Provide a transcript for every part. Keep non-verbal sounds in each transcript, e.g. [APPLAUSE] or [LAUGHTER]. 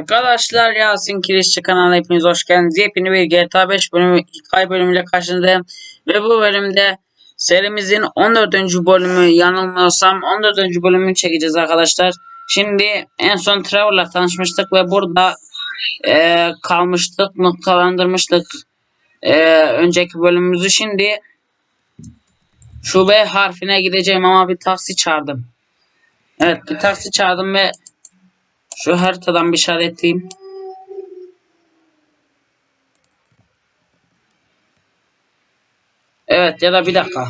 Arkadaşlar Yasin Kirişçi kanalına hepiniz hoş geldiniz. Yepyeni bir GTA 5 bölümü, hikaye bölümüyle karşınızdayım. Ve bu bölümde serimizin 14. bölümü yanılmıyorsam 14. bölümünü çekeceğiz arkadaşlar. Şimdi en son Trevor'la tanışmıştık ve burada eee, kalmıştık, noktalandırmıştık eee, önceki bölümümüzü. Şimdi şu B harfine gideceğim ama bir taksi çağırdım. Evet bir taksi çağırdım ve şu haritadan bir işaretleyeyim. Evet ya da bir dakika.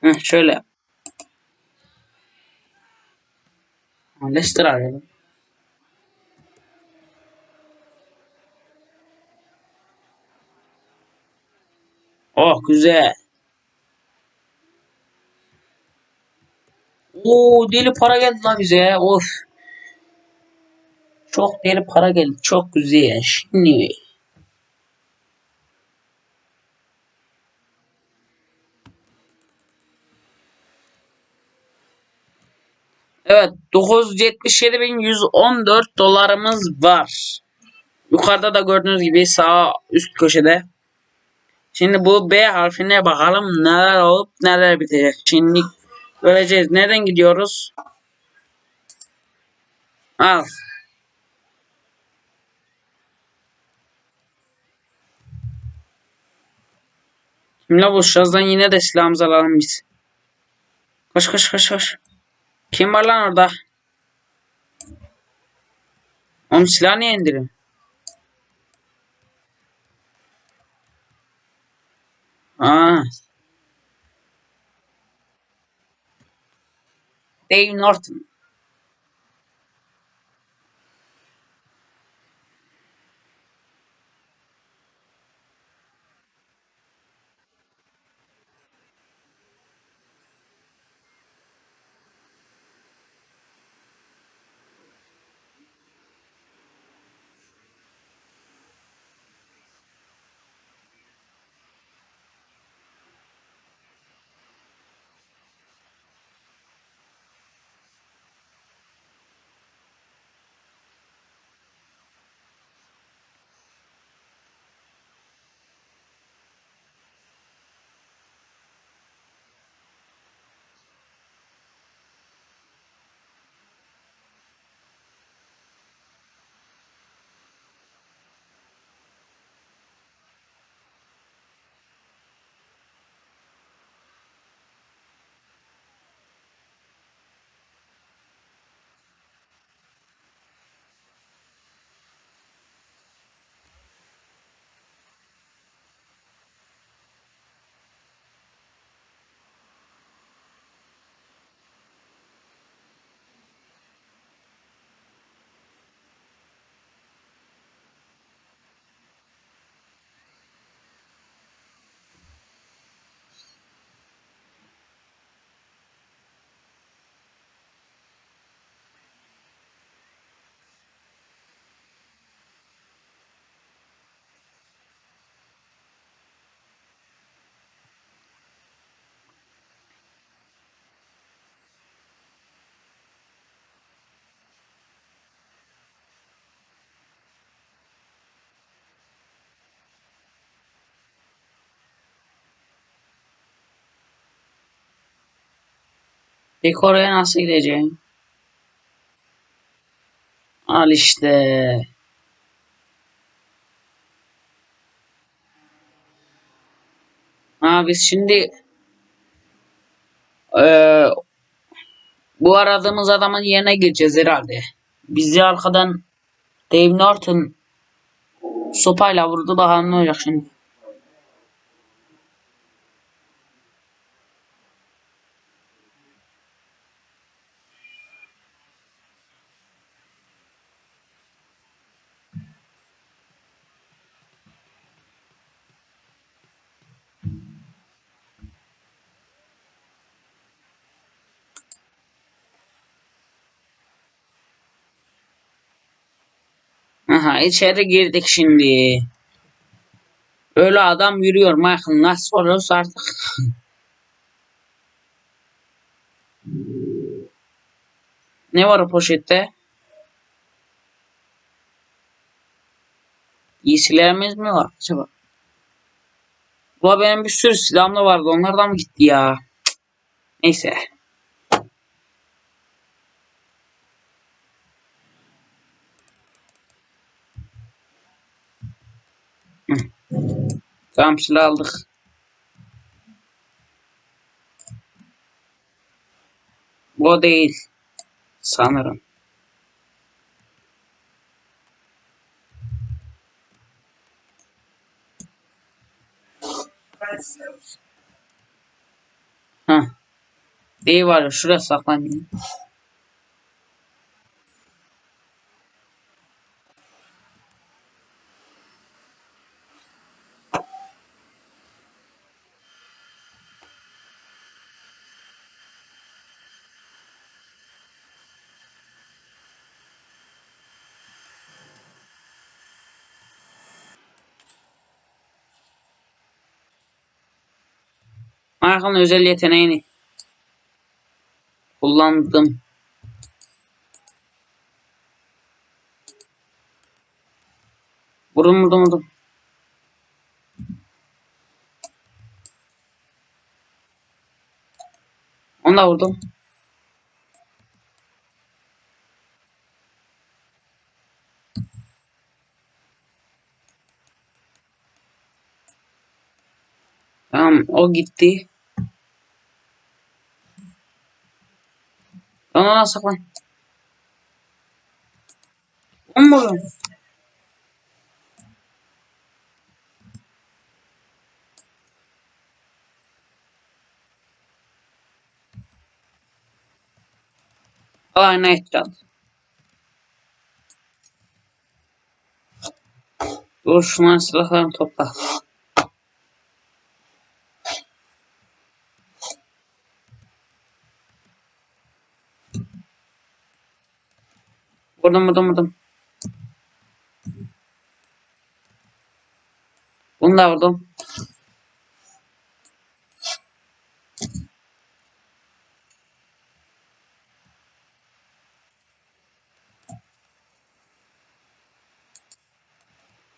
Heh, şöyle. Leicester arayalım. Oh güzel. Oo deli para geldi lan bize. Of. Çok deli para geldi. Çok güzel. Şimdi. Evet 977.114 dolarımız var. Yukarıda da gördüğünüz gibi sağ üst köşede. Şimdi bu B harfine bakalım neler olup neler bitecek. Şimdi göreceğiz. Nereden gidiyoruz? Al. Kimle buluşacağız lan yine de silahımızı alalım biz. Koş koş koş koş. Kim var lan orada? Oğlum silah niye indirin? Aa. Dave Norton. Peki oraya nasıl gideceğim? Al işte. Ha biz şimdi eee, bu aradığımız adamın yerine gireceğiz herhalde. Bizi arkadan Dave Norton sopayla vurdu bakalım ne olacak şimdi. Aha içeri girdik şimdi. Öyle adam yürüyor Michael nasıl oluyorsa artık. [LAUGHS] Ne var poşette? Giysilerimiz mi var acaba? Bu benim bir sürü silahım da vardı. Onlardan mı gitti ya? Cık. Neyse. Hı. Tamam silah aldık. Bu değil. Sanırım. Ha. Değil var ya şuraya saklanayım. Michael'ın özel yeteneğini kullandım. Vurdum vurdum vurdum. Onu da vurdum. Tamam o gitti. Lan lan saklan. On mu? Aa ne edeceğiz? Dur şunların silahlarını topla. Vurdum vurdum vurdum. Bunu da vurdum.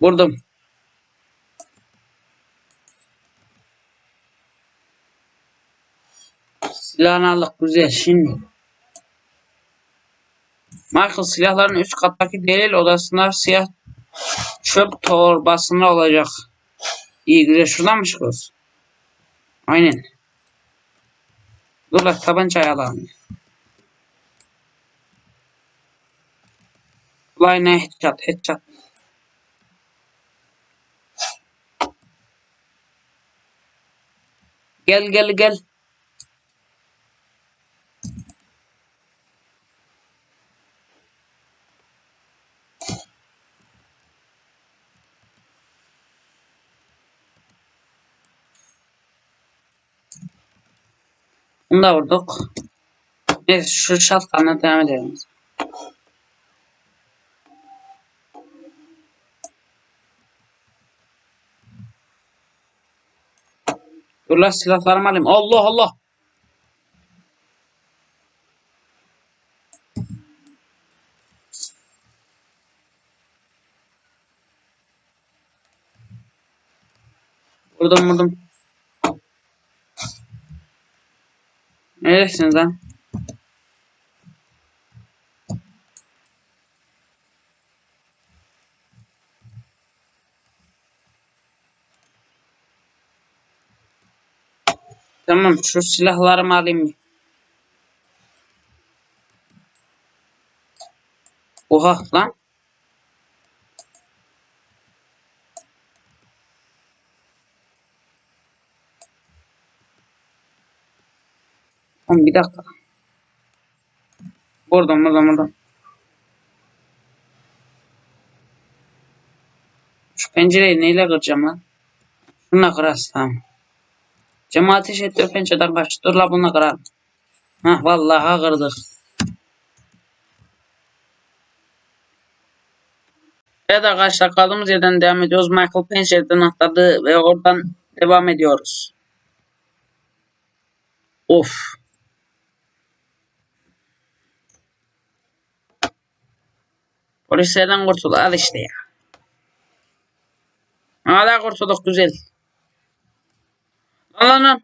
Vurdum. Silahını aldık güzel şimdi. Michael silahların üst kattaki delil odasında siyah çöp torbasında olacak. İyi güzel şuradan mı çıkıyoruz? Aynen. Dur lan tabancayı alalım. Ulan ne headshot headshot. Gel gel gel. Bunu da vurduk. Neyse şu şatkanla devam edelim. Dur lan silahlarımı alayım. Allah Allah. Vurdum vurdum. Neredesiniz lan? Tamam şu silahlarımı alayım. Oha lan. Oğlum bir dakika. Vurdum vurdum vurdum. Şu pencereyi neyle kıracağım lan? Şununla kırarız tamam. Cama ateş etti o pencereden kaç. Dur la bununla kıralım. Hah vallahi kırdık. Evet arkadaşlar kaldığımız yerden devam ediyoruz. Michael pencereden atladı ve oradan devam ediyoruz. Of. Polislerden kurtul. Al işte ya. Hala kurtulduk güzel. Lan lan lan.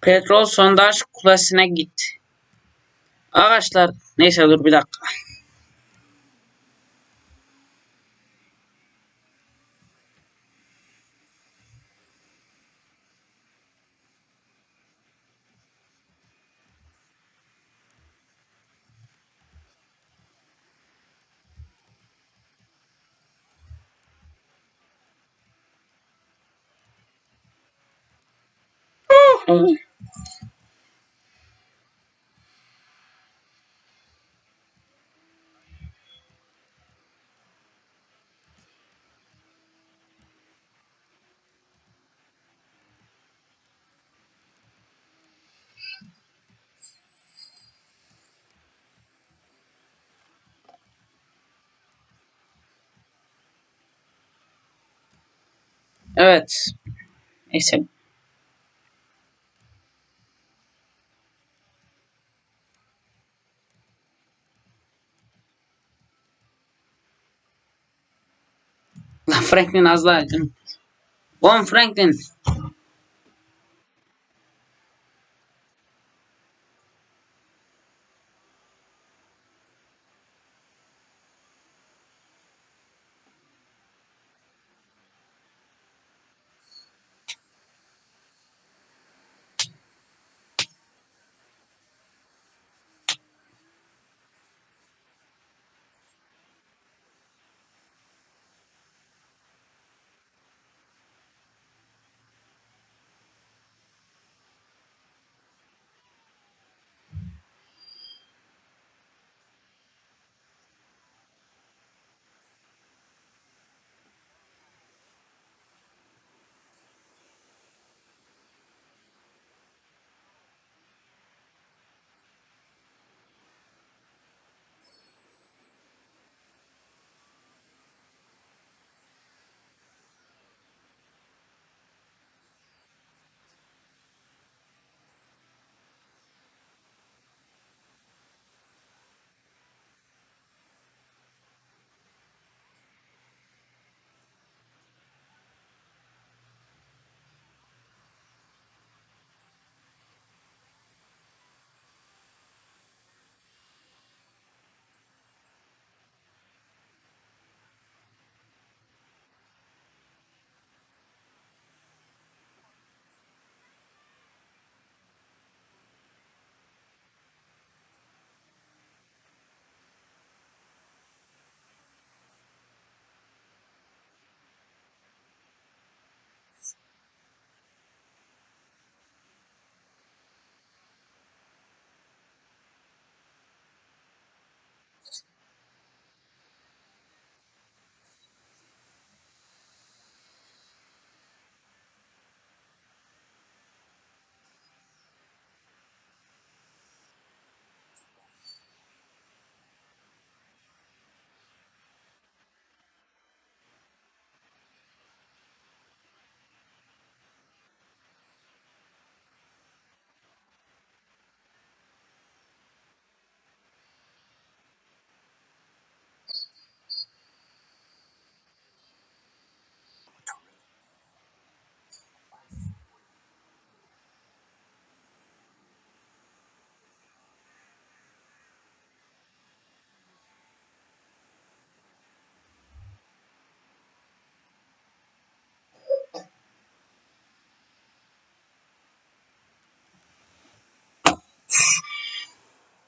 Petrol sondaj kulesine git. Ağaçlar. Neyse dur bir dakika. Evet. Neyse. Franklin az daha yakın. Oğlum Franklin.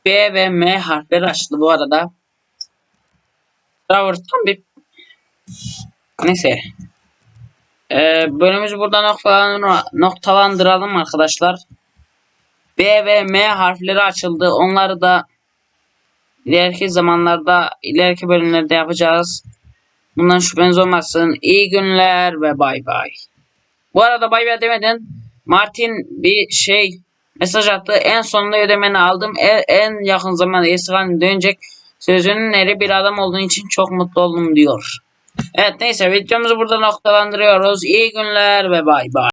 B ve M harfleri açtı bu arada. Tam bir neyse. Ee, bölümümüzü burada noktalan noktalandıralım arkadaşlar. B ve M harfleri açıldı. Onları da ileriki zamanlarda, ileriki bölümlerde yapacağız. Bundan şüpheniz olmasın. İyi günler ve bay bay. Bu arada bay bay demeden Martin bir şey mesaj attı. En sonunda ödemeni aldım. En, en yakın zamanda eski dönecek. Sözünün eri bir adam olduğun için çok mutlu oldum diyor. Evet neyse videomuzu burada noktalandırıyoruz. İyi günler ve bay bay.